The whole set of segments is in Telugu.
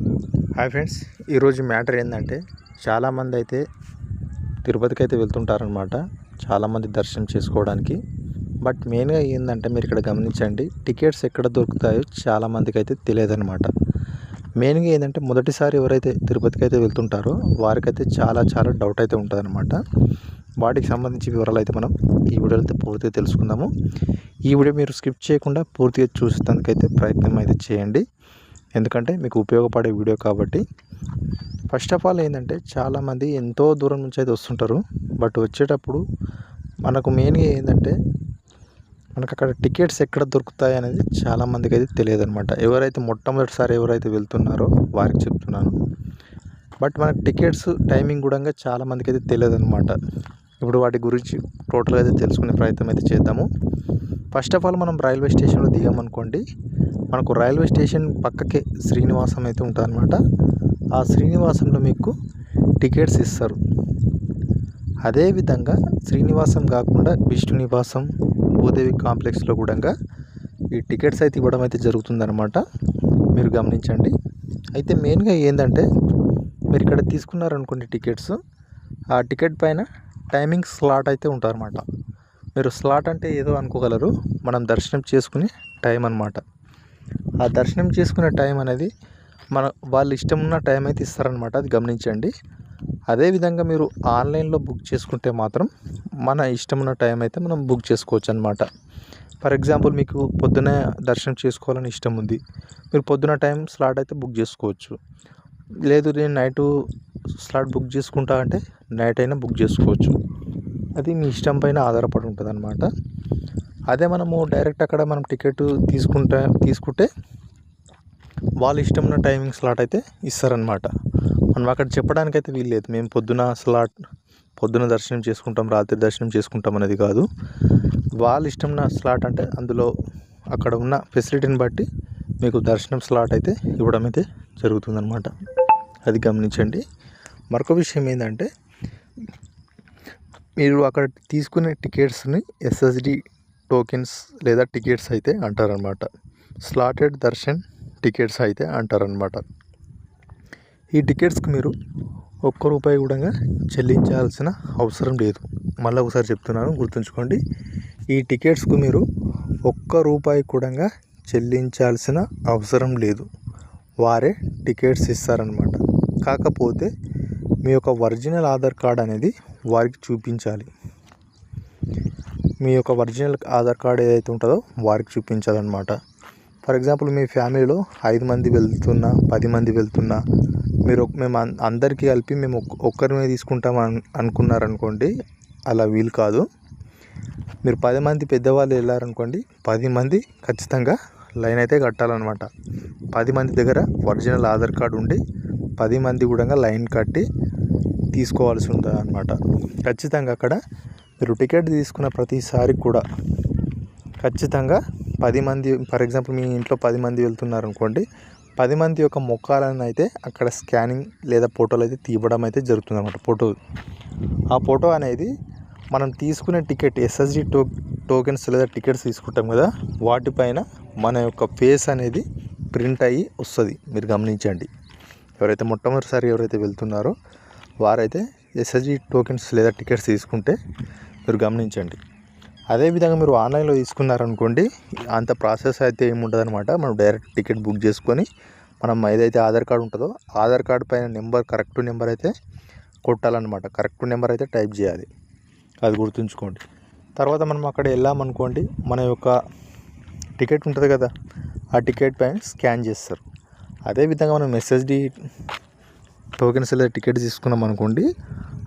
హాయ్ ఫ్రెండ్స్ ఈరోజు మ్యాటర్ ఏంటంటే చాలామంది అయితే తిరుపతికి అయితే వెళ్తుంటారనమాట చాలామంది దర్శనం చేసుకోవడానికి. బట్ మెయిన్గా ఏంటంటే మీరు ఇక్కడ గమనించండి టికెట్స్ ఎక్కడ దొరుకుతాయో చాలామందికి అయితే తెలియదనమాట మెయిన్గా ఏంటంటే మొదటిసారి ఎవరైతే తిరుపతికి అయితే వెళ్తుంటారో వారికైతే చాలా చాలా డౌట్ అయితే ఉంటుందన్నమాట. వాటికి సంబంధించి వివరాలు అయితే మనం ఈ వీడియోలో అయితే పూర్తిగా తెలుసుకుందాము. ఈ వీడియో మీరు స్కిప్ చేయకుండా పూర్తిగా చూసేదానికైతే ప్రయత్నం అయితే చేయండి. ఎందుకంటే మీకు ఉపయోగపడే వీడియో కాబట్టి. ఫస్ట్ ఆఫ్ ఆల్ ఏంటంటే చాలామంది ఎంతో దూరం నుంచి అయితే వస్తుంటారు. బట్ వచ్చేటప్పుడు మనకు మెయిన్గా ఏంటంటే మనకు అక్కడ టికెట్స్ ఎక్కడ దొరుకుతాయి అనేది చాలామందికి అయితే తెలియదు అనమాట ఎవరైతే మొట్టమొదటిసారి ఎవరైతే వెళ్తున్నారో వారికి చెప్తున్నాను. బట్ మనకు టికెట్స్ టైమింగ్ కూడా చాలామందికి అయితే తెలియదు అనమాట ఇప్పుడు వాటి గురించి టోటల్గా అయితే తెలుసుకునే ప్రయత్నం అయితే చేద్దాము. ఫస్ట్ ఆఫ్ ఆల్ మనం రైల్వే స్టేషన్లో దిగామనుకోండి. మనకు రైల్వే స్టేషన్ పక్కకే శ్రీనివాసం అయితే ఉంటుందన్నమాట ఆ శ్రీనివాసంలో మీకు టికెట్స్ ఇస్తారు. అదేవిధంగా శ్రీనివాసం కాకుండా విష్ణు నివాసం భూదేవి కాంప్లెక్స్లో కూడా ఈ టికెట్స్ అయితే ఇవ్వడం అయితే జరుగుతుందన్నమాట. మీరు గమనించండి. అయితే మెయిన్గా ఏంటంటే మీరు ఇక్కడ తీసుకున్నారనుకోండి టికెట్స్ ఆ టికెట్ పైన టైమింగ్ స్లాట్ అయితే ఉంటారన్నమాట. మీరు స్లాట్ అంటే ఏదో అనుకోగలరు. మనం దర్శనం చేసుకునే టైం అనమాట ఆ దర్శనం చేసుకునే టైం అనేది మన వాళ్ళు ఇష్టం ఉన్న టైం అయితే ఇస్తారనమాట అది గమనించండి. అదేవిధంగా మీరు ఆన్లైన్లో బుక్ చేసుకుంటే మాత్రం మన ఇష్టం ఉన్న టైం అయితే మనం బుక్ చేసుకోవచ్చు అనమాట ఫర్ ఎగ్జాంపుల్ మీకు పొద్దునే దర్శనం చేసుకోవాలని ఇష్టం ఉంది. మీరు పొద్దున టైం స్లాట్ అయితే బుక్ చేసుకోవచ్చు. లేదు నేను నైటు స్లాట్ బుక్ చేసుకుంటా అంటే నైట్ అయినా బుక్ చేసుకోవచ్చు. అది మీ ఇష్టం పైన ఆధారపడి ఉంటుంది అనమాట అదే మనము డైరెక్ట్ అక్కడ మనం టికెట్ తీసుకుంటే తీసుకుంటే వాళ్ళ ఇష్టం ఉన్న టైమింగ్ స్లాట్ అయితే ఇస్తారనమాట మనం అక్కడ చెప్పడానికి అయితే వీల్లేదు. మేము పొద్దున స్లాట్ పొద్దున దర్శనం చేసుకుంటాం రాత్రి దర్శనం చేసుకుంటాం అనేది కాదు. వాళ్ళ ఇష్టం స్లాట్ అంటే అందులో అక్కడ ఉన్న ఫెసిలిటీని బట్టి మీకు దర్శనం స్లాట్ అయితే ఇవ్వడం అయితే జరుగుతుందన్నమాట. అది గమనించండి. మరొక విషయం ఏంటంటే మీరు అక్కడ తీసుకునే టికెట్స్ని ఎస్ఎస్డి టోకెన్స్ లేదా టికెట్స్ అయితే అంటారనమాట స్లాటెడ్ దర్శన్ టికెట్స్ అయితే అంటారనమాట ఈ టికెట్స్కి మీరు ఒక్క రూపాయి కూడా చెల్లించాల్సిన అవసరం లేదు. మళ్ళీ ఒకసారి చెప్తున్నాను గుర్తుంచుకోండి. ఈ టికెట్స్కు మీరు ఒక్క రూపాయి కూడా చెల్లించాల్సిన అవసరం లేదు. వారే టికెట్స్ ఇస్తారనమాట కాకపోతే మీ యొక్క ఒరిజినల్ ఆధార్ కార్డ్ అనేది వారికి చూపించాలి. మీ యొక్క ఒరిజినల్ ఆధార్ కార్డ్ ఏదైతే ఉంటుందో వారికి చూపించాలన్నమాట. ఫర్ ఎగ్జాంపుల్ మీ ఫ్యామిలీలో ఐదు మంది వెళ్తున్నా పది మంది వెళ్తున్నా మీరు మేము అందరికీ కలిపి మేము ఒక్కరిమే తీసుకుంటాం అనుకున్నారనుకోండి అలా వీలు కాదు. మీరు పది మంది పెద్దవాళ్ళు వెళ్ళారనుకోండి పది మంది ఖచ్చితంగా లైన్ అయితే కట్టాలన్నమాట. పది మంది దగ్గర ఒరిజినల్ ఆధార్ కార్డు ఉండి పది మంది కూడా లైన్ కట్టి తీసుకోవాల్సి ఉంటుంది అనమాట ఖచ్చితంగా అక్కడ మీరు టికెట్ తీసుకున్న ప్రతిసారి కూడా ఖచ్చితంగా పది మంది ఫర్ ఎగ్జాంపుల్ మీ ఇంట్లో పది మంది వెళ్తున్నారు అనుకోండి పది మంది యొక్క ముఖాలను అయితే అక్కడ స్కానింగ్ లేదా ఫోటోలు అయితే తీయడం అయితే జరుగుతుంది అనమాట ఫోటో. ఆ ఫోటో అనేది మనం తీసుకునే టికెట్ ఎస్ఎస్డి టో టోకెన్స్ లేదా టికెట్స్ తీసుకుంటాం కదా వాటిపైన మన యొక్క ఫేస్ అనేది ప్రింట్ అయ్యి వస్తుంది మీరు గమనించండి. ఎవరైతే మొట్టమొదటిసారి ఎవరైతే వెళ్తున్నారో వారైతే ఎస్ఎస్జి టోకెన్స్ లేదా టికెట్స్ తీసుకుంటే మీరు గమనించండి. అదేవిధంగా మీరు ఆన్లైన్లో తీసుకున్నారనుకోండి అంత ప్రాసెస్ అయితే ఏముండదు అనమాట మనం డైరెక్ట్ టికెట్ బుక్ చేసుకొని మనం ఏదైతే ఆధార్ కార్డు ఉంటుందో ఆధార్ కార్డు పైన నెంబర్ కరెక్ట్ నెంబర్ అయితే కొట్టాలన్నమాట. కరెక్ట్ నెంబర్ అయితే టైప్ చేయాలి. అది గుర్తుంచుకోండి. తర్వాత మనం అక్కడ వెళ్ళామనుకోండి మన యొక్క టికెట్ ఉంటుంది కదా ఆ టికెట్ పైన స్కాన్ చేస్తారు. అదేవిధంగా మనం ఎస్ఎస్డి టోకెన్స్ లేదా టికెట్ తీసుకున్నాం అనుకోండి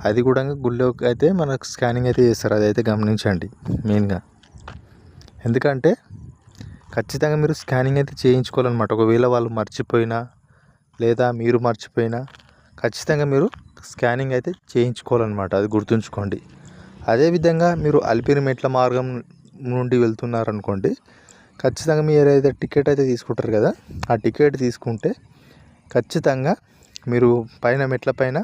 అది కూడా గుళ్ళోకి అయితే మనకు స్కానింగ్ అయితే చేస్తారు. అదైతే గమనించండి మెయిన్గా. ఎందుకంటే ఖచ్చితంగా మీరు స్కానింగ్ అయితే చేయించుకోవాలన్నమాట. ఒకవేళ వాళ్ళు మర్చిపోయినా లేదా మీరు మర్చిపోయినా ఖచ్చితంగా మీరు స్కానింగ్ అయితే చేయించుకోవాలన్నమాట. అది గుర్తుంచుకోండి. అదేవిధంగా మీరు అలిపిరి మెట్ల మార్గం నుండి వెళ్తున్నారనుకోండి ఖచ్చితంగా మీరు ఏదైతే టికెట్ అయితే తీసుకుంటారు కదా. ఆ టికెట్ తీసుకుంటే ఖచ్చితంగా మీరు పైన మెట్ల పైన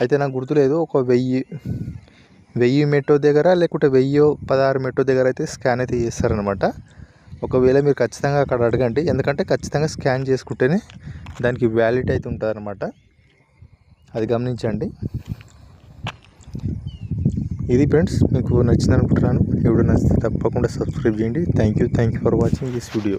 అయితే నాకు గుర్తులేదు ఒక వెయ్యి వెయ్యి మెట్రో దగ్గర లేకుంటే వెయ్యో పదహారు మెట్రో దగ్గర అయితే స్కాన్ అయితే చేస్తారనమాట ఒకవేళ మీరు ఖచ్చితంగా అక్కడ అడగండి ఎందుకంటే ఖచ్చితంగా స్కాన్ చేసుకుంటేనే దానికి వ్యాలిడ్ అయితే ఉంటుందన్నమాట. అది గమనించండి. ఇది ఫ్రెండ్స్ మీకు నచ్చింది అనుకుంటున్నాను ఎవడు నచ్చితే తప్పకుండా సబ్స్క్రైబ్ చేయండి. Thank you thank you for watching this video